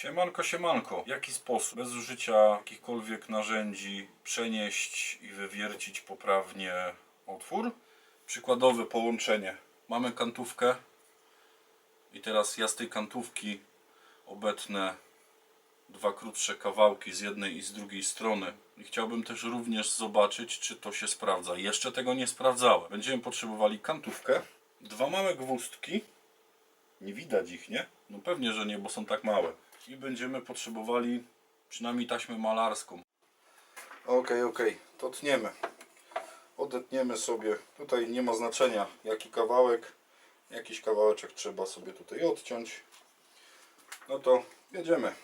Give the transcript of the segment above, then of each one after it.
Siemanko, siemanko. W jaki sposób bez użycia jakichkolwiek narzędzi przenieść i wywiercić poprawnie otwór? Przykładowe połączenie. Mamy kantówkę i teraz ja z tej kantówki obetnę dwa krótsze kawałki z jednej i z drugiej strony. I chciałbym też również zobaczyć, czy to się sprawdza. Jeszcze tego nie sprawdzałem. Będziemy potrzebowali kantówkę, dwa małe gwózdki. Nie widać ich, nie? No pewnie, że nie, bo są tak małe. I będziemy potrzebowali przynajmniej taśmę malarską. Okej, okej, to tniemy. Odetniemy sobie. Tutaj nie ma znaczenia jaki kawałek. Jakiś kawałeczek trzeba sobie tutaj odciąć. No to jedziemy.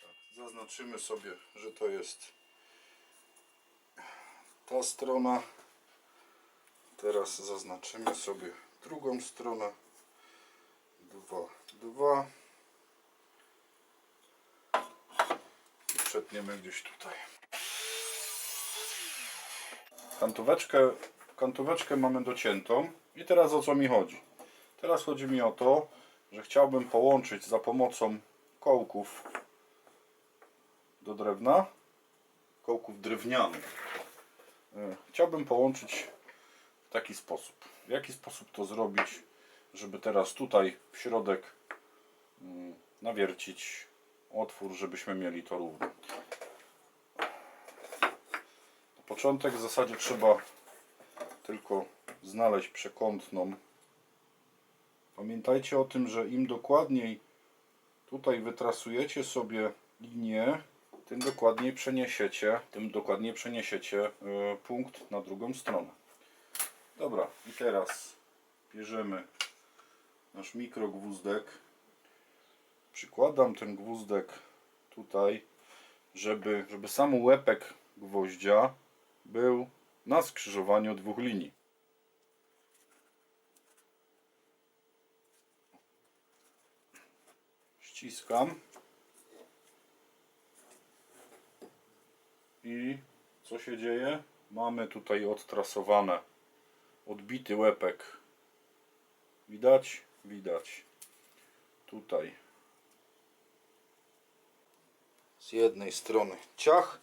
Tak, zaznaczymy sobie, że to jest ta strona. Teraz zaznaczymy sobie drugą stronę. Dwa, dwa. I przetniemy gdzieś tutaj. Kantóweczkę, kantóweczkę mamy dociętą. I teraz o co mi chodzi? Teraz chodzi mi o to, że chciałbym połączyć za pomocą kołków do drewna, kołków drewnianych. E, Chciałbym połączyć w taki sposób. W jaki sposób to zrobić, żeby teraz tutaj w środek mm, nawiercić otwór, żebyśmy mieli to równo. Na początek w zasadzie trzeba tylko znaleźć przekątną. Pamiętajcie o tym, że im dokładniej tutaj wytrasujecie sobie linię, tym dokładniej przeniesiecie, tym dokładniej przeniesiecie e, punkt na drugą stronę. Dobra, i teraz bierzemy nasz mikrogwózdek. Przykładam ten gwózdek tutaj, żeby, żeby sam łepek gwoździa był na skrzyżowaniu dwóch linii. Ściskam. I co się dzieje? Mamy tutaj odtrasowane odbity łepek. Widać? Widać. Tutaj. Z jednej strony ciach.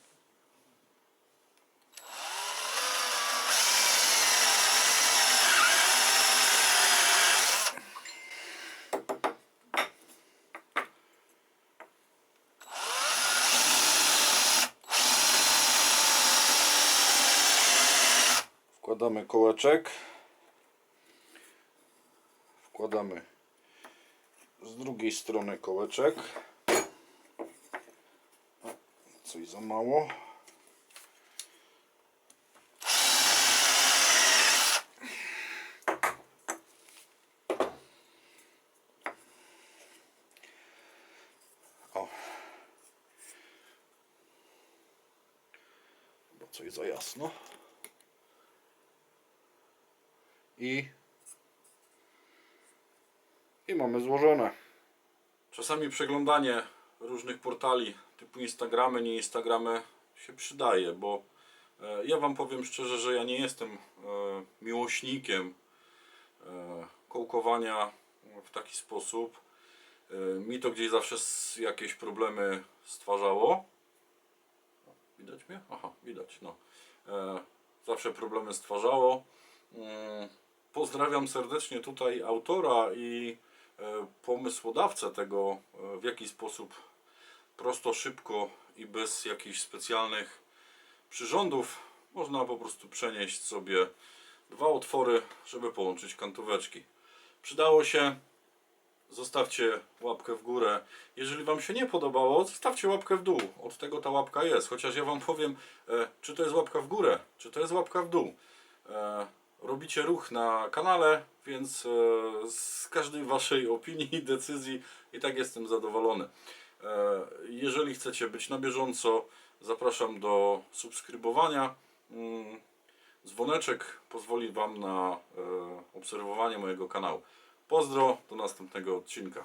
Wkładamy kołeczek. Wkładamy z drugiej strony kołeczek. Coś za mało. O. Chyba coś za jasno. I i mamy złożone. Czasami przeglądanie różnych portali typu Instagramy, nie Instagramy się przydaje, bo e, ja Wam powiem szczerze, że ja nie jestem e, miłośnikiem e, kołkowania w taki sposób. Mi to gdzieś zawsze jakieś problemy stwarzało. Widać mnie? Aha, widać. No. Zawsze problemy stwarzało. Mm, Pozdrawiam serdecznie tutaj autora i pomysłodawcę tego, e, w jaki sposób prosto, szybko i bez jakichś specjalnych przyrządów można po prostu przenieść sobie dwa otwory, żeby połączyć kantóweczki. Przydało się. Zostawcie łapkę w górę. Jeżeli Wam się nie podobało, zostawcie łapkę w dół. Od tego ta łapka jest. Chociaż ja Wam powiem, e, czy to jest łapka w górę, czy to jest łapka w dół. Robicie ruch na kanale, więc e, z każdej Waszej opinii decyzji i tak jestem zadowolony. E, jeżeli chcecie być na bieżąco, zapraszam do subskrybowania. Mm, Dzwoneczek pozwoli Wam na e, obserwowanie mojego kanału. Pozdro, do następnego odcinka.